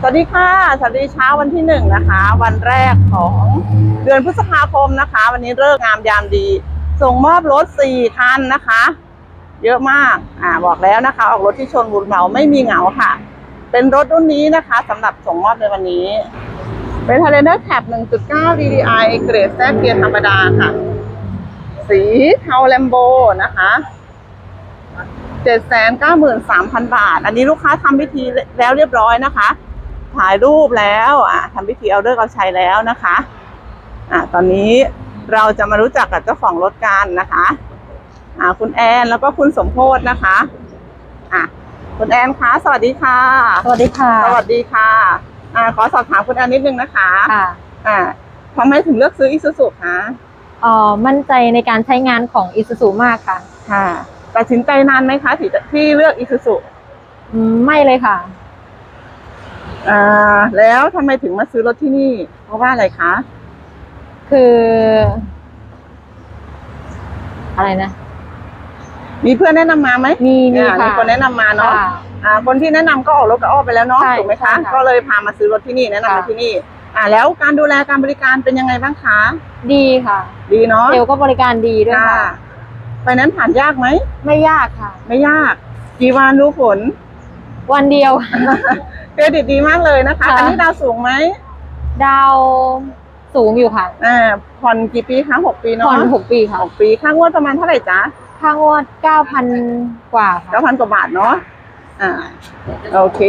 สวัสดีค่ะ สวัสดีเช้าวันที่หนึ่งนะคะ วันแรกของเดือนพฤษภาคมนะคะ วันนี้เลิกษ์งามยามดี ส่งมอบรถสี่คันนะคะ เยอะมาก อ่าบอกแล้วนะคะ ออกรถที่ชนบุรีเราไม่มีเหงาค่ะ เป็นรถรุ่นนี้นะคะสำหรับส่งมอบในวันนี้ เป็นทเลนเดอร์แคป1.9 DDI เกรดแซกเกียร์ธรรมดาค่ะ สีเทาแลมโบนะคะ793,000 บาท อันนี้ลูกค้าทำพิธีแล้วเรียบร้อยนะคะ ถ่ายรูปแล้วอะทำพิธีเอาเลิกษ์เอาชัยแล้วนะคะอะตอนนี้เราจะมารู้จักกับเจ้าของรถกันนะคะอ่าคุณแอนแล้วก็คุณสมโพธนะคะอะคุณแอนคะสวัสดีค่ะ สวัสดีค่ะ สวัสดีค่ะอ่าขอสอบถามคุณแอนนิดนึงนะคะค่ะอ่าทำไมถึงเลือกซื้ออิซูซุคะเอ่อมั่นใจในการใช้งานของอิ u z u มากค่ะ ค่ะตัดสินใจนานไหมคะที่ที่เลือกอิซูซุอืมไม่เลยค่ะ อ่าแล้วทำไมถึงมาซื้อรถที่นี่ เพราะว่าอะไรคะ คือ อะไรนะ มีเพื่อนแนะนำมาไหมมีมีอ่าค่ะมีคนแนะนำมาเนาะ ค่ะอ่า คนที่แนะนำก็ออกรถกับอ้อไปแล้วเนาะใช่ถูกไหมใช่คะ ค่ะก็เลยพามาซื้อรถที่นี่แนะนำมาค่ะ ที่นี่ อ่า แล้วการดูแลการบริการเป็นยังไงบ้างคะ ดีค่ะดีเนาะเซลลก็บริการดีด้วยค่ะค่ะไปนั้นผ่านยากไหม ไม่ยากค่ะ ไม่ยาก กี่วันรู้ผล วันเดียว เครดิตดีมากเลยนะคะ ค่ะ อันนี้ดาวสูงไหมดาวสูงอยู่ค่ะอ่าผ่อนกี่ปีคะหกปีเนาะผ่อนหกปีค่ะหกปีค่างวดประมาณเท่าไหร่จ๊ะค่างวดเก้าพันกว่าค่ะ เก้าพันกว่าบาทเนาะอ่าโอเค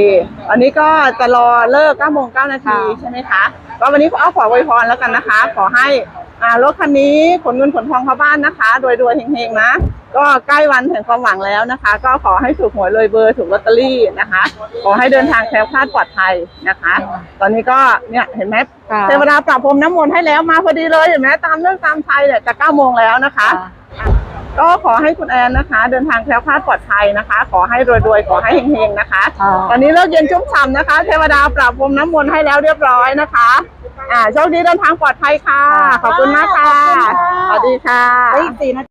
อันนี้ก็จะรอเลิก9โมง9นาทีค่ะ ใช่ไหมคะ ก็วันนี้ขอเอาขออวยพรแล้วกันนะคะ ขอให้ อ่ารถคันนี้ขนเงินขนทองเข้าบ้านนะคะรวยๆเฮงๆนะ ก็ใกล้วันแห่งความหวังแล้วนะคะ ก็ขอให้ถูกหวยรวยเบอร์ถูกลอตเตอรี่นะคะ ขอให้เดินทางแคล้วคลาดปลอดภัยนะคะ ตอนนี้ก็เนี่ยเห็นไหมค่ะ เทวดาปราบพรมน้ำมนต์ให้แล้วมาพอดีเลยเห็นไหมตามเรื่องตามไทยเนี่ยจะ9โมงแล้วนะคะ ก็ขอให้คุณแอนนะคะ เดินทางแคล้วคลาดปลอดภัยนะคะ ขอให้รวยๆขอให้เฮงๆนะคะค่ะตอนนี้เลิกเย็นชุ่มฉ่ำนะคะ เทวดาปราบพรมน้ำมนต์ให้แล้วเรียบร้อยนะคะอ่าโชคดีเดินทางปลอดภัยค่ะ ขอบคุณมากค่ะขอบคุณค่ะสวัสดีค่ะได้อีกสี่นาที